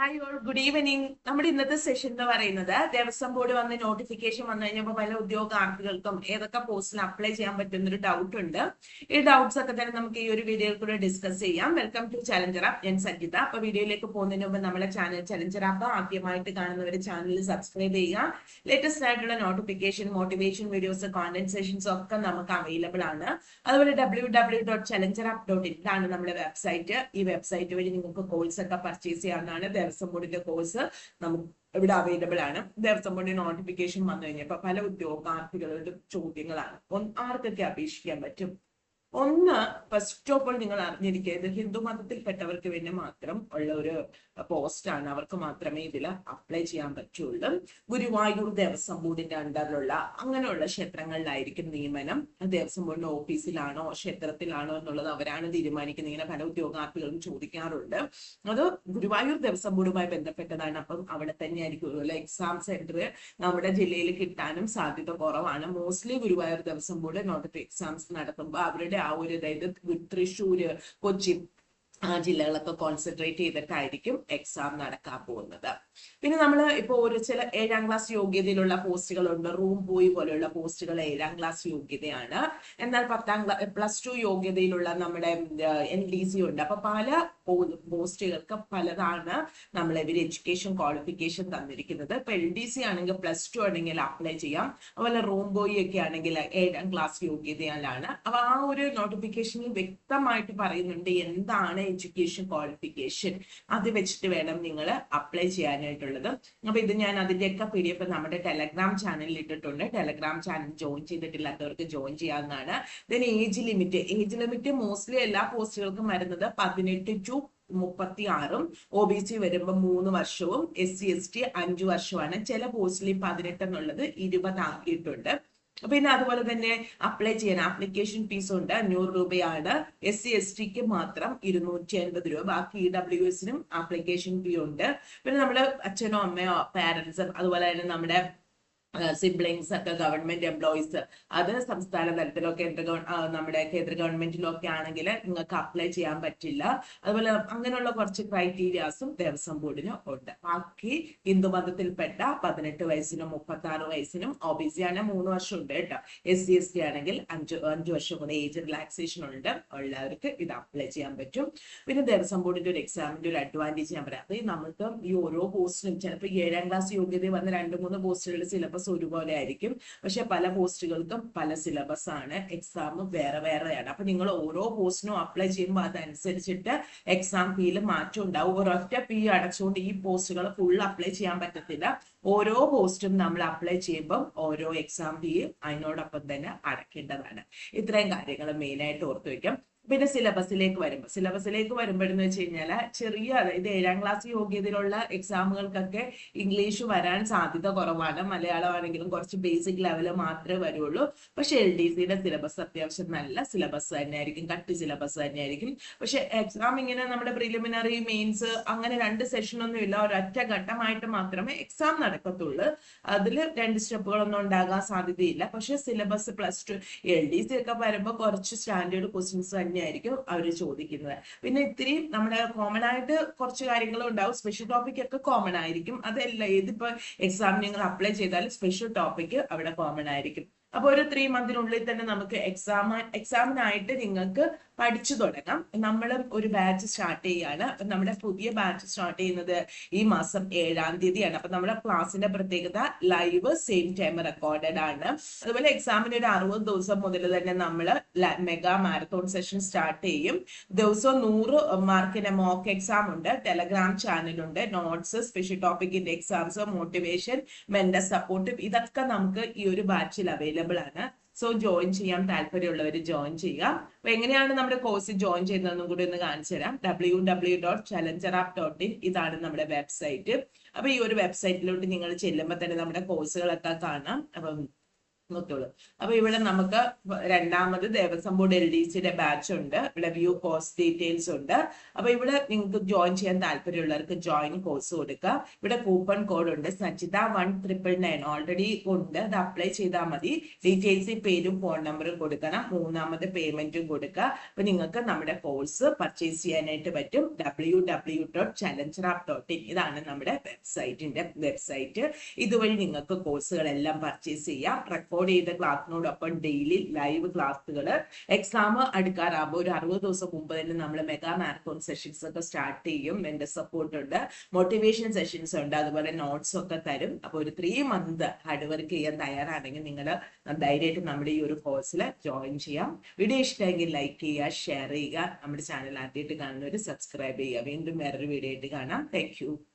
Hi all good evening നമ്മുടെ ഇന്നത്തെ session എന്ന് പറയുന്നത് ദേവസ്വം ബോർഡ് വന്ന് നോട്ടിഫിക്കേഷൻ വന്നു കഴിഞ്ഞപ്പോൾ പല ഉദ്യോഗാർത്ഥികൾക്കും ഏതൊക്കെ പോസ്റ്റിൽ അപ്ലൈ ചെയ്യാൻ പറ്റുന്ന ഒരു ഡൗട്ട് ഉണ്ട്. ഈ ഡൗട്ട്സ് ഒക്കെ തന്നെ നമുക്ക് ഈ ഒരു വീഡിയോയിൽ കൂടെ ഡിസ്കസ് ചെയ്യാം. വെൽക്കം ടു ചലഞ്ചർ ആപ്പ് ഞാൻ സജിത. അപ്പൊ വീഡിയോയിലേക്ക് പോകുന്നതിന് മുമ്പ് നമ്മുടെ ചാനൽ ചലഞ്ചർ ആപ്പ് ആദ്യമായിട്ട് കാണുന്നവർ ചാനൽ സബ്സ്ക്രൈബ് ചെയ്യുക. ലേറ്റസ്റ്റ് ആയിട്ടുള്ള notification motivation videos content sessions ഒക്കെ നമുക്ക് അവൈലബിൾ ആണ്. അതുപോലെ W W dot Challenger app dot in ആണ് നമ്മുടെ വെബ്സൈറ്റ് ഈ വെബ്സൈറ്റ് വഴി നിങ്ങൾക്ക് കോഴ്സ് ഒക്കെ പർച്ചേസ് ചെയ്യാവുന്നതാണ്. ദേവസ്വം കോഴ്സ് നമുക്ക് ഇവിടെ അവൈലബിൾ ആണ്. ദേവസ്വം നോട്ടിഫിക്കേഷൻ വന്നു കഴിഞ്ഞപ്പോൾ പല ഉദ്യോഗാർത്ഥികളുടെ ചോദ്യങ്ങളാണ്. ആർക്കൊക്കെ അപേക്ഷിക്കാൻ പറ്റും? ഒന്ന് ഫസ്റ്റ് ഓഫ് ഓൾ നിങ്ങൾ അറിഞ്ഞിരിക്കുന്നത് ഹിന്ദു മതത്തിൽപ്പെട്ടവർക്ക് വേണ്ടി മാത്രം ഉള്ള ഒരു പോസ്റ്റ് ആണ്. അവർക്ക് മാത്രമേ ഇതിൽ അപ്ലൈ ചെയ്യാൻ പറ്റുള്ളൂ. ഗുരുവായൂർ ദേവസ്വം ബോർഡിന്റെ അണ്ടറിലുള്ള അങ്ങനെയുള്ള ക്ഷേത്രങ്ങളിലായിരിക്കും നിയമനം. ദേവസ്വം ബോർഡിന്റെ ഓഫീസിലാണോ ക്ഷേത്രത്തിലാണോ എന്നുള്ളത് അവരാണ് തീരുമാനിക്കുന്നത്. ഇങ്ങനെ പല ഉദ്യോഗാർത്ഥികളും ചോദിക്കാറുണ്ട്. അത് ഗുരുവായൂർ ദേവസ്വം ബോർഡുമായി ബന്ധപ്പെട്ടതാണ്. അപ്പം അവിടെ തന്നെ ആയിരിക്കും എക്സാം സെന്റർ നമ്മുടെ ജില്ലയിൽ കിട്ടാനും സാധ്യത കുറവാണ്. Mostly Guruvayur Devaswom board notified exams നടത്തുമ്പോൾ അവരുടെ ആ ഒരു അതായത് തൃശ്ശൂര് കൊച്ചി ആ ജില്ലകളൊക്കെ കോൺസെൻട്രേറ്റ് ചെയ്തിട്ടായിരിക്കും എക്സാം നടക്കാൻ പോകുന്നത്. പിന്നെ നമ്മൾ ഇപ്പോൾ ഒരു ചില ഏഴാം ക്ലാസ് യോഗ്യതയിലുള്ള പോസ്റ്റുകളുണ്ട് റൂം ബോയ് പോലെയുള്ള പോസ്റ്റുകൾ ഏഴാം ക്ലാസ് യോഗ്യതയാണ്. എന്നാൽ പത്താം ക്ലാസ് പ്ലസ് ടു യോഗ്യതയിലുള്ള നമ്മുടെ എൻ ഡി സി ഉണ്ട്. അപ്പൊ പല പോസ്റ്റുകൾക്ക് പലതാണ് നമ്മൾ ഇവർ എഡ്യൂക്കേഷൻ ക്വാളിഫിക്കേഷൻ തന്നിരിക്കുന്നത്. ഇപ്പൊ എൽ ഡി സി ആണെങ്കിൽ പ്ലസ് ടു ആണെങ്കിൽ അപ്ലൈ ചെയ്യാം. അതുപോലെ റൂം ബോയ് ഒക്കെ ആണെങ്കിൽ ഏഴാം ക്ലാസ് യോഗ്യതയിലാണ്. അപ്പൊ ആ ഒരു നോട്ടിഫിക്കേഷനിൽ വ്യക്തമായിട്ട് പറയുന്നുണ്ട് എന്താണ് എഡ്യൂക്കേഷൻ ക്വാളിഫിക്കേഷൻ അത് വെച്ചിട്ട് വേണം നിങ്ങൾ അപ്ലൈ ചെയ്യാനായിട്ടുള്ളത്. അപ്പൊ ഇത് ഞാൻ അതിന്റെയൊക്കെ പി ഡി എഫ് നമ്മുടെ ടെലഗ്രാം ചാനലിൽ ഇട്ടിട്ടുണ്ട് ടെലഗ്രാം ചാനൽ ജോയിൻ ചെയ്തിട്ടില്ലാത്തവർക്ക് ജോയിൻ ചെയ്യാവുന്നതാണ്. Then age limit age limit mostly എല്ലാ പോസ്റ്റുകൾക്കും വരുന്നത് പതിനെട്ട് ടു മുപ്പത്തി ആറും ഒ ബി സി വരുമ്പോൾ മൂന്ന് വർഷവും. എസ് സി എസ് ടി അഞ്ചു വർഷമാണ് ചില പോസ്റ്റിൽ പതിനെട്ട് എന്നുള്ളത് ഇരുപതാക്കിയിട്ടുണ്ട്. പിന്നെ അതുപോലെ തന്നെ അപ്ലൈ ചെയ്യാൻ ആപ്ലിക്കേഷൻ ഫീസ് ഉണ്ട് അഞ്ഞൂറ് രൂപയാണ്. എസ് സി എസ് ടിക്ക് മാത്രം ഇരുന്നൂറ്റി അൻപത് രൂപ. ബാക്കി ഇ ഡബ്ല്യു എസിനും ആപ്ലിക്കേഷൻ ഫീ ഉണ്ട്. പിന്നെ നമ്മുടെ അച്ഛനോ അമ്മയോ പാരന്റ്സും അതുപോലെ തന്നെ നമ്മുടെ സിബ്ലിങ്സ് ഒക്കെ ഗവൺമെന്റ് എംപ്ലോയീസ് അത് സംസ്ഥാന തലത്തിലോ കേന്ദ്ര നമ്മുടെ കേന്ദ്ര ഗവൺമെന്റിലോ ഒക്കെ ആണെങ്കിൽ നിങ്ങൾക്ക് അപ്ലൈ ചെയ്യാൻ പറ്റില്ല. അതുപോലെ അങ്ങനെയുള്ള കുറച്ച് ക്രൈറ്റീരിയാസും ദേവസ്വം ബോർഡിന് ഉണ്ട്. ബാക്കി ഹിന്ദു മതത്തിൽപ്പെട്ട പതിനെട്ട് വയസ്സിനും മുപ്പത്തി ആറ് വയസ്സിനും ഒ ബി സി ആണെങ്കിൽ മൂന്ന് വർഷം ഉണ്ട് കേട്ടോ. എസ് സി എസ് ടി ആണെങ്കിൽ അഞ്ച് അഞ്ച് വർഷം മുതൽ ഏജ് റിലാക്സേഷൻ ഉണ്ട്. ഉള്ളവർക്ക് ഇത് അപ്ലൈ ചെയ്യാൻ പറ്റും. പിന്നെ ദേവസ്വം ബോർഡിന്റെ ഒരു എക്സാമിന്റെ ഒരു അഡ്വാന്റേജ് ഞാൻ പറയാം. അത് നമുക്ക് ഈ ഓരോ പോസ്റ്റിനും ചിലപ്പോൾ ഏഴാം ക്ലാസ് യോഗ്യത വന്ന രണ്ട് മൂന്ന് പോസ്റ്റുകളുടെ സിലബസ് ഒരുപോലെ ആയിരിക്കും. പക്ഷെ പല പോസ്റ്റുകൾക്കും പല സിലബസ് ആണ്. എക്സാം വേറെ വേറെയാണ്. അപ്പൊ നിങ്ങൾ ഓരോ പോസ്റ്റിനും അപ്ലൈ ചെയ്യുമ്പോൾ അതനുസരിച്ചിട്ട് എക്സാം ഫീൽ മാറ്റം ഉണ്ടാവും. ഒരൊറ്റ ഫീ അടച്ചുകൊണ്ട് ഈ പോസ്റ്റുകൾ ഫുൾ അപ്ലൈ ചെയ്യാൻ പറ്റത്തില്ല. ഓരോ പോസ്റ്റും നമ്മൾ അപ്ലൈ ചെയ്യുമ്പോൾ ഓരോ എക്സാം ഫീയും അതിനോടൊപ്പം തന്നെ അടക്കേണ്ടതാണ്. ഇത്രയും കാര്യങ്ങൾ മെയിനായിട്ട് ഓർത്തു വെക്കാം. പിന്നെ സിലബസിലേക്ക് വരുമ്പോൾ സിലബസിലേക്ക് വരുമ്പോഴെന്ന് വെച്ച് കഴിഞ്ഞാൽ ചെറിയ അതായത് ഏഴാം ക്ലാസ് യോഗ്യതയിലുള്ള എക്സാമുകൾക്കൊക്കെ ഇംഗ്ലീഷ് വരാൻ സാധ്യത കുറവാണ്. മലയാളം ആണെങ്കിലും കുറച്ച് ബേസിക് ലെവൽ മാത്രമേ വരുള്ളൂ. പക്ഷെ എൽ ഡി സിയുടെ സിലബസ് അത്യാവശ്യം നല്ല സിലബസ് തന്നെയായിരിക്കും. കട്ട് സിലബസ് തന്നെയായിരിക്കും. പക്ഷെ എക്സാം ഇങ്ങനെ നമ്മുടെ പ്രിലിമിനറി മെയിൻസ് അങ്ങനെ രണ്ട് സെഷൻ ഒന്നും ഇല്ല. ഒരൊറ്റ ഘട്ടമായിട്ട് മാത്രമേ എക്സാം നടക്കത്തുള്ളൂ. അതിൽ രണ്ട് സ്റ്റെപ്പുകളൊന്നും ഉണ്ടാകാൻ സാധ്യതയില്ല. പക്ഷെ syllabus plus two L D C ഒക്കെ വരുമ്പോൾ കുറച്ച് സ്റ്റാൻഡേർഡ് ക്വസ്റ്റ്യൻസ് തന്നെയായിരിക്കും അവർ ചോദിക്കുന്നത്. പിന്നെ ഇത്തിരി നമ്മുടെ കോമൺ ആയിട്ട് കുറച്ച് കാര്യങ്ങളും ഉണ്ടാവും. സ്പെഷ്യൽ ടോപ്പിക് ഒക്കെ കോമൺ ആയിരിക്കും. അതല്ല ഏതിപ്പോ എക്സാം നിങ്ങൾ അപ്ലൈ ചെയ്താലും സ്പെഷ്യൽ ടോപ്പിക് അവിടെ കോമൺ ആയിരിക്കും. അപ്പൊ ഒരു ത്രീ മന്തിനുള്ളിൽ തന്നെ നമുക്ക് എക്സാം എക്സാമിനായിട്ട് നിങ്ങൾക്ക് പഠിച്ചു തുടങ്ങാം. നമ്മൾ ഒരു ബാച്ച് സ്റ്റാർട്ട് ചെയ്യാണ്. നമ്മുടെ പുതിയ ബാച്ച് സ്റ്റാർട്ട് ചെയ്യുന്നത് ഈ മാസം ഏഴാം തീയതിയാണ്. അപ്പൊ നമ്മുടെ ക്ലാസ്സിന്റെ പ്രത്യേകത ലൈവ് സെയിം ടൈം റെക്കോർഡഡ് ആണ്. അതുപോലെ എക്സാമിന് ഒരു അറുപത് ദിവസം മുതൽ തന്നെ നമ്മൾ മെഗാ മാരത്തോൺ സെഷൻ സ്റ്റാർട്ട് ചെയ്യും. ദിവസവും നൂറ് മാർക്കിന്റെ മോക്ക് എക്സാം ഉണ്ട്. ടെലഗ്രാം ചാനലുണ്ട് നോട്ട്സ് സ്പെഷ്യൽ ടോപ്പിക്കിന്റെ എക്സാംസ് മോട്ടിവേഷൻ മെന്റൽ സപ്പോർട്ട് ഇതൊക്കെ നമുക്ക് ഈ ഒരു ബാച്ചിൽ അവൈലബിൾ ആണ്. സോ ജോയിൻ ചെയ്യാൻ താല്പര്യമുള്ളവർ ജോയിൻ ചെയ്യുക. അപ്പൊ എങ്ങനെയാണ് നമ്മുടെ കോഴ്സ് ജോയിൻ ചെയ്യുന്നതെന്നും കൂടി ഒന്ന് കാണിച്ചു തരാം. W W dot Challenger app dot in ഇതാണ് നമ്മുടെ വെബ്സൈറ്റ് അപ്പൊ ഈ ഒരു വെബ്സൈറ്റിലോട്ട് നിങ്ങൾ ചെല്ലുമ്പോൾ തന്നെ നമ്മുടെ കോഴ്സുകളൊക്കെ കാണാം. അപ്പം നോക്കുള്ളൂ അപ്പൊ ഇവിടെ നമുക്ക് രണ്ടാമത് ദേവസ്വം ബോർഡ് എൽ ഡി സിയുടെ ബാച്ച് ഉണ്ട്. ഇവിടെ വ്യൂ കോഴ്സ് ഡീറ്റെയിൽസ് ഉണ്ട്. അപ്പൊ ഇവിടെ നിങ്ങൾക്ക് ജോയിൻ ചെയ്യാൻ താല്പര്യമുള്ളവർക്ക് ജോയിൻ കോഴ്സ് കൊടുക്കുക ഇവിടെ കൂപ്പൺ കോഡ് ഉണ്ട്. Sajitha one triple nine already ഉണ്ട്. അത് അപ്ലൈ ചെയ്താൽ മതി. ഡീറ്റെയിൽസ് പേരും ഫോൺ നമ്പറും കൊടുക്കണം. മൂന്നാമത് പേയ്മെന്റും കൊടുക്കുക. അപ്പൊ നിങ്ങൾക്ക് നമ്മുടെ കോഴ്സ് പർച്ചേസ് ചെയ്യാനായിട്ട് പറ്റും. W W dot Challenger app dot in ഇതാണ് നമ്മുടെ വെബ്സൈറ്റിന്റെ വെബ്സൈറ്റ് ഇതുവഴി നിങ്ങൾക്ക് കോഴ്സുകളെല്ലാം പർച്ചേസ് ചെയ്യാം. റെക്കോർഡ് ചെയ്ത ക്ലാസ്സിനോടൊപ്പം ഡെയിലി ലൈവ് ക്ലാസ്സുകൾ എക്സാം അടുക്കാറാകുമ്പോൾ ഒരു അറുപത് ദിവസം മുമ്പ് തന്നെ നമ്മൾ മെഗാ മാരത്തോൺ സെഷൻസ് ഒക്കെ സ്റ്റാർട്ട് ചെയ്യും. എന്റെ സപ്പോർട്ട് ഉണ്ട്. മോട്ടിവേഷൻ സെഷൻസ് ഉണ്ട്. അതുപോലെ നോട്ട്സ് ഒക്കെ തരും. അപ്പോൾ ഒരു ത്രീ മന്ത് ഹാർഡ് വർക്ക് ചെയ്യാൻ തയ്യാറാണെങ്കിൽ നിങ്ങൾ ധൈര്യമായിട്ട് നമ്മുടെ ഈ ഒരു കോഴ്സിൽ ജോയിൻ ചെയ്യാം. വീഡിയോ ഇഷ്ടമെങ്കിൽ ലൈക്ക് ചെയ്യുക ഷെയർ ചെയ്യുക. നമ്മുടെ ചാനൽ ആദ്യമായിട്ട് കാണുന്നവർ സബ്സ്ക്രൈബ് ചെയ്യുക. വീണ്ടും വേറൊരു വീഡിയോ ആയിട്ട് കാണാം. താങ്ക്